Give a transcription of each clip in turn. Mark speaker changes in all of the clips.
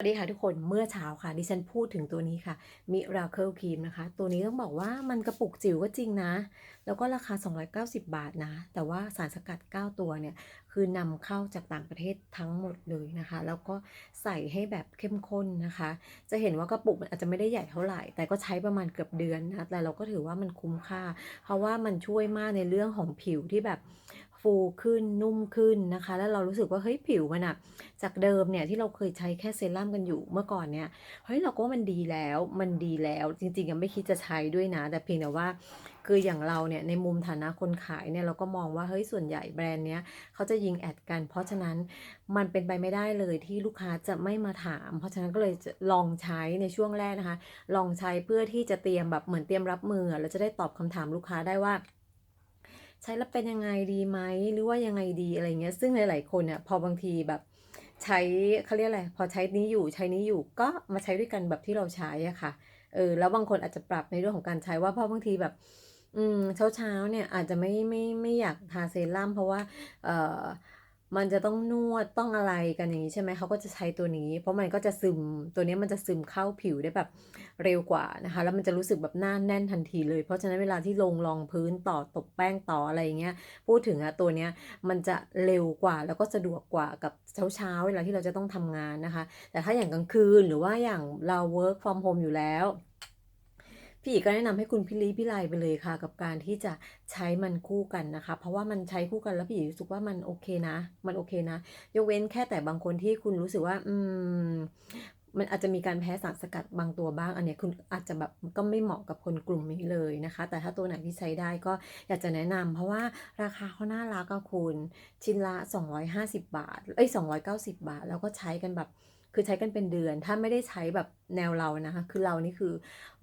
Speaker 1: สวัสดีค่ะทุกคนเมื่อเช้าค่ะดิฉันพูดถึงตัวนี้ค่ะ Miracle Cream นะคะ ตัวนี้ต้องบอกว่ามันกระปุกจิ๋วก็จริงนะ แล้วก็ราคา 290 บาทนะ แต่ว่าสารสกัด 9 ตัวเนี่ย คือนำเข้าจากต่างประเทศทั้งหมดเลยนะคะ แล้วก็ใส่ให้แบบเข้มข้นนะคะ จะเห็นว่ากระปุกมันอาจจะไม่ได้ใหญ่เท่าไหร่ แต่ก็ใช้ประมาณเกือบเดือนนะแต่เราก็ถือว่ามันคุ้มค่า เพราะว่ามันช่วยมากในเรื่องของผิวที่แบบ ฟูขึ้นนุ่มขึ้นนะคะ แล้วเรารู้สึกว่าเฮ้ยผิวมันอะจากเดิมเนี่ยที่เราเคยใช้แค่เซรั่มกันอยู่เมื่อก่อนเนี่ยเฮ้ยเราก็มันดีแล้วมันดีแล้ว จริงๆยังไม่คิดจะใช้ด้วยนะ แต่เพียงแต่ว่าคืออย่างเราเนี่ยในมุมฐานะคนขายเนี่ยเราก็มองว่าเฮ้ยส่วนใหญ่แบรนด์เนี้ยเขาจะยิงแอดกัน เพราะฉะนั้นมันเป็นไปไม่ได้เลยที่ลูกค้าจะไม่มาถาม เพราะฉะนั้นก็เลยลองใช้ในช่วงแรกนะคะ ลองใช้เพื่อที่จะเตรียมแบบเหมือนเตรียมรับมือแล้วจะได้ตอบคำถามลูกค้าได้ว่า ใช้แล้วเป็นยังไงดีไหมหรือว่ายังไงดีอะไรเงี้ย ซึ่งหลาย ๆ คนเนี่ยพอบางทีแบบใช้เขาเรียกอะไรพอใช้นี้อยู่ใช้นี้อยู่ก็มาใช้ด้วยกันแบบที่เราใช้อะค่ะเออแล้วบางคนอาจจะปรับในเรื่องของการใช้ว่าเพราะบางทีแบบ อืมเช้าเช้าเนี่ยอาจจะไม่ไม่ไม่อยากทาเซรั่มเพราะว่า เอ่อ มันจะต้องนวดต้องอะไรกันอย่างนี้ใช่ไหมเขาก็จะใช้ตัวนี้ เพราะมันก็จะซึมตัวนี้มันจะซึมเข้าผิวได้แบบเร็วกว่านะคะ แล้วมันจะรู้สึกแบบหน้าแน่นทันทีเลย เพราะฉะนั้นเวลาที่ลงรองพื้นต่อตบแป้งต่ออะไรอย่างเงี้ยพูดถึงอะตัวเนี้ยมันจะเร็วกว่าแล้วก็สะดวกกว่ากับเช้าๆเวลาที่เราจะต้องทำงานนะคะ แต่ถ้าอย่างกลางคืนหรือว่าอย่างเรา work from home อยู่แล้ว พี่อีกก็แนะนำให้คุณพิลีพิไลไปเลยค่ะ กับการที่จะใช้มันคู่กันนะคะ เพราะว่ามันใช้คู่กันแล้วพี่อีรู้สึกว่ามันโอเคนะ มันโอเคนะ ยกเว้นแค่แต่บางคนที่คุณรู้สึกว่า อืมมันอาจจะมีการแพ้สารสกัดบางตัวบ้าง อันเนี้ยคุณอาจจะแบบก็ไม่เหมาะกับคนกลุ่มนี้เลยนะคะ แต่ถ้าตัวไหนที่ใช้ได้ก็อยากจะแนะนำเพราะว่าราคาเขาน่ารักอะคุณ ชิ้นละ 250 บาท เอ้ย 290 บาท แล้วก็ใช้กันแบบ คือใช้กันเป็นเดือน ถ้าไม่ได้ใช้แบบแนวเรานะคะ คือเรานี่คือ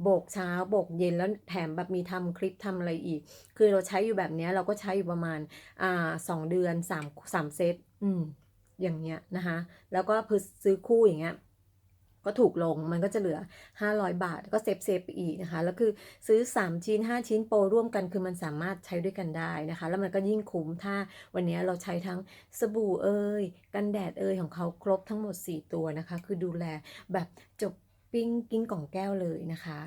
Speaker 1: โบกเช้าโบกเย็นแล้วแถมแบบมีทำคลิปทำอะไรอีก คือเราใช้อยู่แบบนี้เราก็ใช้อยู่ประมาณอ่าสองเดือนสามสามเซตอืมอย่างเงี้ยนะคะ แล้วก็พอซื้อคู่อย่างเงี้ย ก็ถูกลงมันก็จะเหลือ 500 บาท ก็เซฟเซฟไปอีกนะคะ แล้วคือซื้อ 3 ชิ้น 5 ชิ้นโปรร่วมกันคือมันสามารถใช้ด้วยกันได้นะคะ แล้วมันก็ยิ่งคุ้มถ้าวันนี้เราใช้ทั้งสบู่เอ่ยกันแดดเอ่ยของเขาครบทั้งหมด 4 ตัวนะคะ คือดูแลแบบจบปิ้งกิ้งกล่องแก้วเลยนะคะ